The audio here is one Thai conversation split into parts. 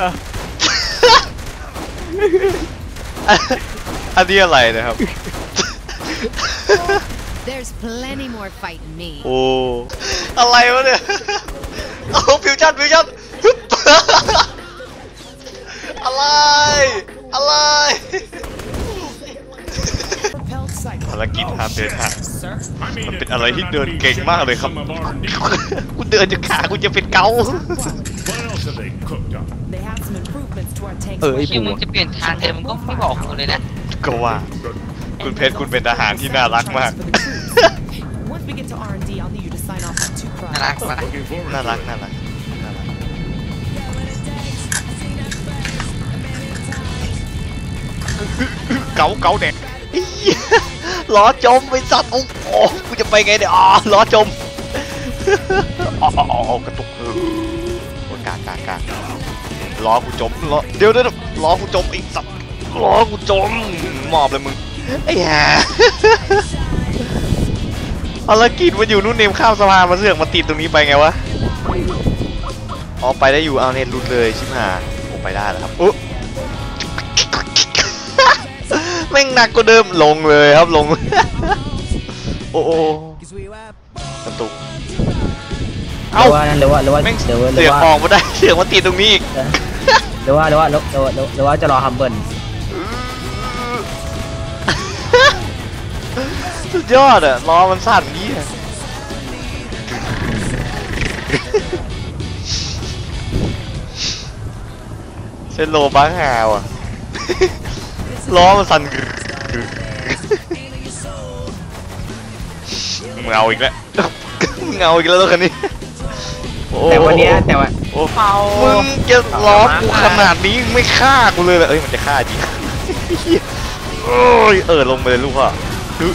อะอันนี้อะไรนะครับ There's plenty more fight in me. โอ้ อะไรวะเนี่ย เอาฟิวชั่นฟิวชั่นฮึบอะไร อะไรภารกิจห้ามเดินทางมันเป็นอะไรที่เดินเก่งมากเลยครับกูเดินจะขากูจะเป็นเกา What else have they cooked up? They have some improvements to our tanks. เออไอ้เชี่ยปูมึงจะเปลี่ยนทางเดินมึงก็ไม่บอกกูเลยนะ ก็ว่า คุณเพชรคุณเป็นทหารที่น่ารักมาก Once we get to R&D, I'll need you to sign off on two น่ารัก projects. ปะ Looking forward น่า to รัก it. น่ารัก น่ารัก เกาเกาเด็กล้อจมไปสัตว์โอ้โหกูจะไปไงเนี่ยอ๋อล้อจมอ๋ออ๋ออ๋อกระตุกเออ กากากาล้อกูจมล้อเดี๋ยวเดี๋ยวล้อกูจมไอ้สัตว์ล้อกูจมหมอบเลยมึงไอ้ห่าภารกิจมันอยู่นู่นเนมข้ามสะพานมาเสือกมาติดตรงนี้ไปไงวะอ๋อไปได้อยู่เอาเน็ตรุดเลยชิบหายผมไปได้แล้วครับอุ๊แม่งหนักกว่าเดิมลงเลยครับลง โอ้โหก ระตุกหรือว่านั่นหรือว่าหรือว่าแม่งหรือว่าหรืเสืออกว่าออกมาได้ เสือกมาติดตรงนี้อีกหรือว่าหรือว่าหรือว่าหรือว่าหรือว่าจะรอฮัมเบิลสุดยอดอะล้อมันสั่นงี้อะเส้นโลบ้างหาวอะล้อมันสั่นกึกกึกมึงเอาอีกแล้วมึงเอาอีกแล้วรถคันนี้โอ้ แต่วันเนี้ยแต่ว่าโอ้มึงจะล้อกูขนาดนี้ไม่ฆ่ากูเลยเหรอเอ้ยมันจะฆ่าจริงโอ้ยเออลงไปเลยลูกพ่อดู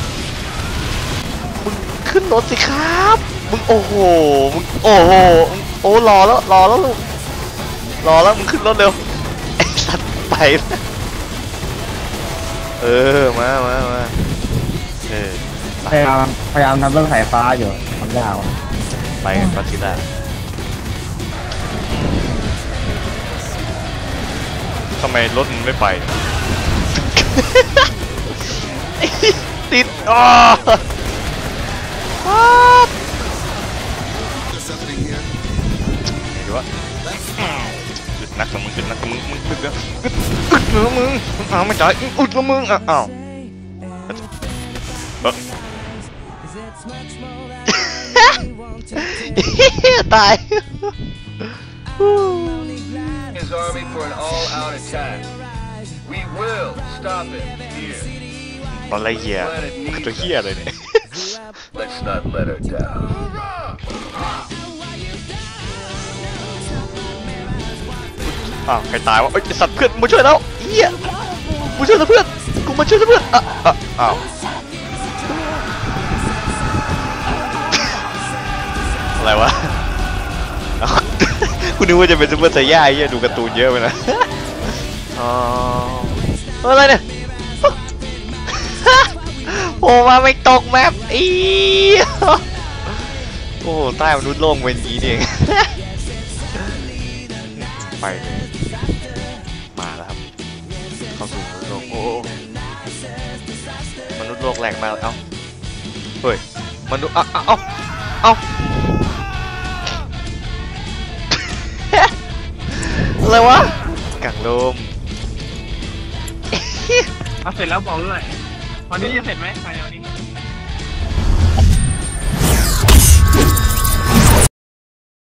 มึงขึ้นรถสิครับ มึงโอ้โห มึงโอ้โหมึงโอ้รอแล้วรอแล้วลูกรอแล้วมึงขึ้นรถเร็วไอ้สัตว์ไปแล้วเออมามามาเออพยายามพยายามทำเรื่องสายฟ้าอยู่ทำยากว่ะไปกันก็ชิได้ ทำไมรถมันไม่ไป ติดอ๋อไหนดีวะอึดนักกับมึงอึดนักกับมึงมึงอึดนะอึดอึดเหนือมึงมึงเอาไม่จ่ายอึดแล้วมึงอะอ้าวเอ้อตาย his army for an all-out attack. We will stop it here. ตอนไรเหี้ยมันคือตัวเหี้ยเลยเนี่ย Let's not let her down. อ้าวใครตายวะเอ้ยไอ้สัตว์เพื่อนมาช่วยแล้วเหี้ยกูช่วยแล้วเพื่อนกูมาช่วยแล้วเพื่อนอะอะอ้าวอะไรวะอ้าวกู นึกว่าจะเป็นซูเปอร์ไซย่าไอ้เหี้ยดูการ์ตูนเยอะไปนะอ๋ออะไรเนี่ยโอ้มาไม่ตกแมปอีโอ้ใต้มนุษย์โลกเป็นอย่างนี้นี่เองไปเลยมาแล้วครับเข้าสู่มนุษย์โลกโอ้โอ้มนุษย์โลกแรงมากเลยเอ้าเฮ้ยมนุษย์เอ้าเอ้าเอ้าเอ้า เลยวะกังลมเอาเสร็จแล้วบอกด้วยวันนี้จะเสร็จไหมภายในวันนี้